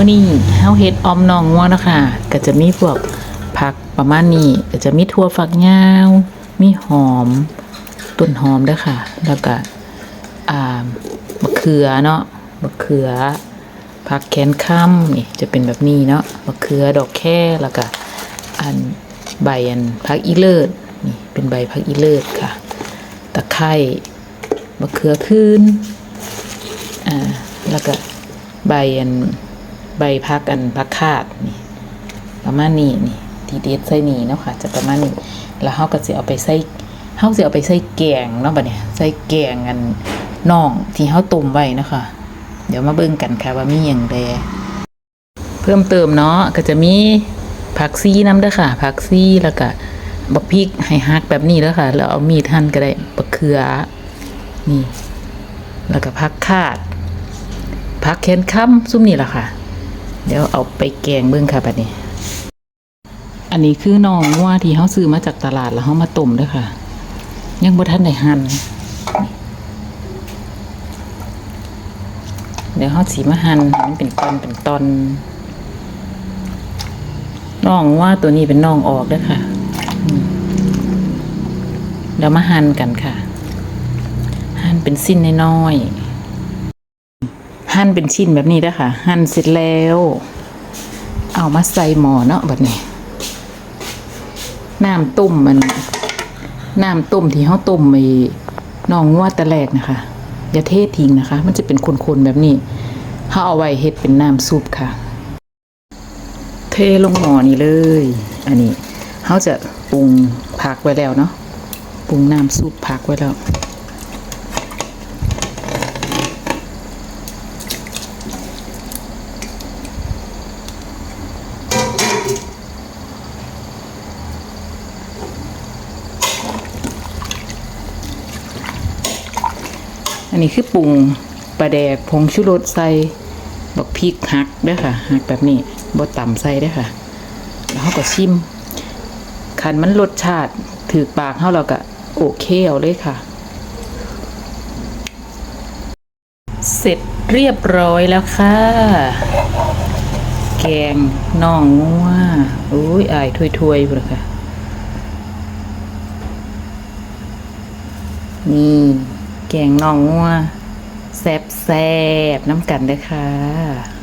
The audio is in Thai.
วันนี้เฮาเฮ็ดออมนองงัวนะคะก็จะมีพวกผักประมาณนี้ก็จะมีถั่วฝักยาว มีหอมต้นหอมด้อค่ะ แล้วก็อ่ามะเขือเนาะมะเขือผักแคนค่ำนี่จะเป็นแบบนี้เนาะมะเขือดอกแค่แล้วก็อันใบอันผักอีเลิศนี่เป็นใบผักอีเลิศค่ะตะไคร้มะเขือขึ้นอ่าแล้วก็ใบอัน ใบพักอันพักคาดนี่ประมาณนี้นี่ทีเด็ดใส่นี่เนาะค่ะ จะประมาณนี้แล้วเฮาก็สิเอาไปใส่เฮาสิเอาไปใส่แกงเนาะบัดเนี้ยใส่แกงอันน่องที่เฮาต้มไว้นะค่ะเดี๋ยวมาเบิ่งกันค่ะว่ามีหยังแดเพิ่มเติมเนาะก็จะมีผักซีน้ำเด้อค่ะ ผักซีแล้วก็บักพริกให้ฮักแบบนี้เด้อค่ะ แล้วเอามีดหั่นก็ได้บักเขือนี่ แล้วก็ผักคาดผักแคนค้ำซุ้มนี่แหละค่ะ เดี๋ยวเอาไปแกงเบิ่งค่ะบัดนี้ อันนี้คือน้องว่าที่เฮาซื้อมาจากตลาดแล้วเฮามาต้มด้อค่ะ ยังบ่ทันได้หั่นเดี๋ยวเฮาสิมาหั่นมันเป็นตอนเป็นตอนน้องว่าตัวนี้เป็นน้องออกด้อค่ะเดี๋ยวมาหั่นกันค่ะ หั่นเป็นสิ้นน้อยๆ หั่นเป็นชิ้นแบบนี้เด้ค่ะหั่นเสร็จแล้ว เอามาใส่หม้อเนาะบัดนี้น้ำต้มมันน้ำต้มที่เขาต้มไปน้องงัวต่แรกนะคะ อย่าเททิ้งนะคะ มันจะเป็นคนๆแบบนี้เขาเอาไว้เฮ็ดเป็นน้ำซุปค่ะ เทลงหม้อนี่เลย อันนี้เขาจะปรุงผักไว้แล้วเนาะปรุงน้ำซุปผักไว้แล้ว อันนี้คือปรุงปลาแดกผงชูรสใส่บักพริกหักเด้อค่ะหักแบบนี้บ่ต่ำใส่เด้อค่ะ แล้วเขาก็ชิมคันมันรสชาติถือปากเขาเราก็โอเคเอาเลยค่ะ เสร็จเรียบร้อยแล้วค่ะ แกงน่องงัวอุ้ยอายถ้วยๆพุ่นล่ะค่ะ นี่ แกงน่องงัวแซบแซบน้ำกันเด้อค่ะ